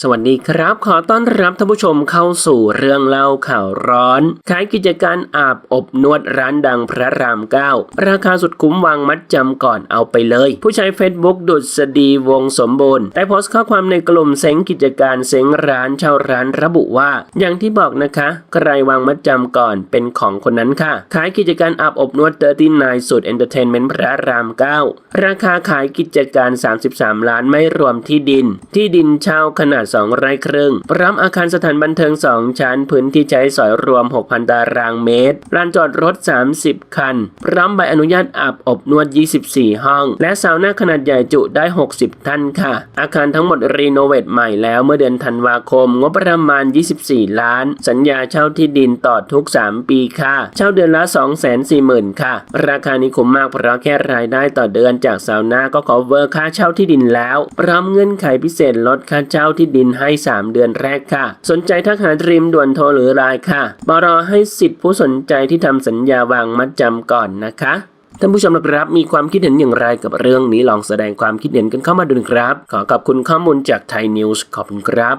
สวัสดีครับ ขอต้อนรับท่านผู้ชมเข้าสู่เรื่องเล่าข่าวร้อน ขายกิจการอาบอบนวดร้านดังพระราม9ราคาสุดคุ้มวางมัดจำก่อนเอาไปเลย ผู้ใช้ Facebook ดุษฎีวงสมบูรณ์ได้โพสต์ข้อความในกลุ่มเซ้งกิจการเซ้งร้านเช่าร้านระบุว่า อย่างที่บอกนะคะ ใครวางมัดจำก่อนเป็นของคนนั้นค่ะ ขายกิจการอาบอบนวด39สุดเอนเตอร์เทนเมนต์พระราม9ราคาขายกิจการ 33 ล้านไม่รวมที่ดิน ที่ดินเช่าขนาด2 ไร่ครึ่ง พร้อมอาคารสถานบันเทิง 2 ชั้น พื้นที่ใช้สอยรวม 6,000 ตารางเมตรลานจอดรถ 30 คัน พร้อมใบอนุญาตอาบอบนวด 24 ห้อง และซาวน่าขนาดใหญ่จุได้ 60 ท่านค่ะ อาคารทั้งหมดรีโนเวทใหม่แล้วเมื่อเดือนธันวาคม งบประมาณ 24 ล้าน สัญญาเช่าที่ดินต่อทุก 3 ปีค่ะ เช่าเดือนละ 240,000 ค่ะ ราคานี้คุ้มมากเพราะแค่รายได้ต่อเดือนจากซาวน่าก็ cover ค่าเช่าที่ดินแล้ว พร้อมเงื่อนไขพิเศษลดค่าเช่าที่ดินให้ 3 เดือนแรกค่ะ สนใจทักหาดรีมด่วนโทรหรือไลน์ค่ะบรอให้สิทธิผู้สนใจที่ทำสัญญาวางมัดจำก่อนนะคะท่านผู้ชมครับมีความคิดเห็นอย่างไรกับเรื่องนี้ลองแสดงความคิดเห็นกันเข้ามาดูนะครับ ขอขอบคุณข้อมูลจากไทยนิวส์ขอบคุณครับ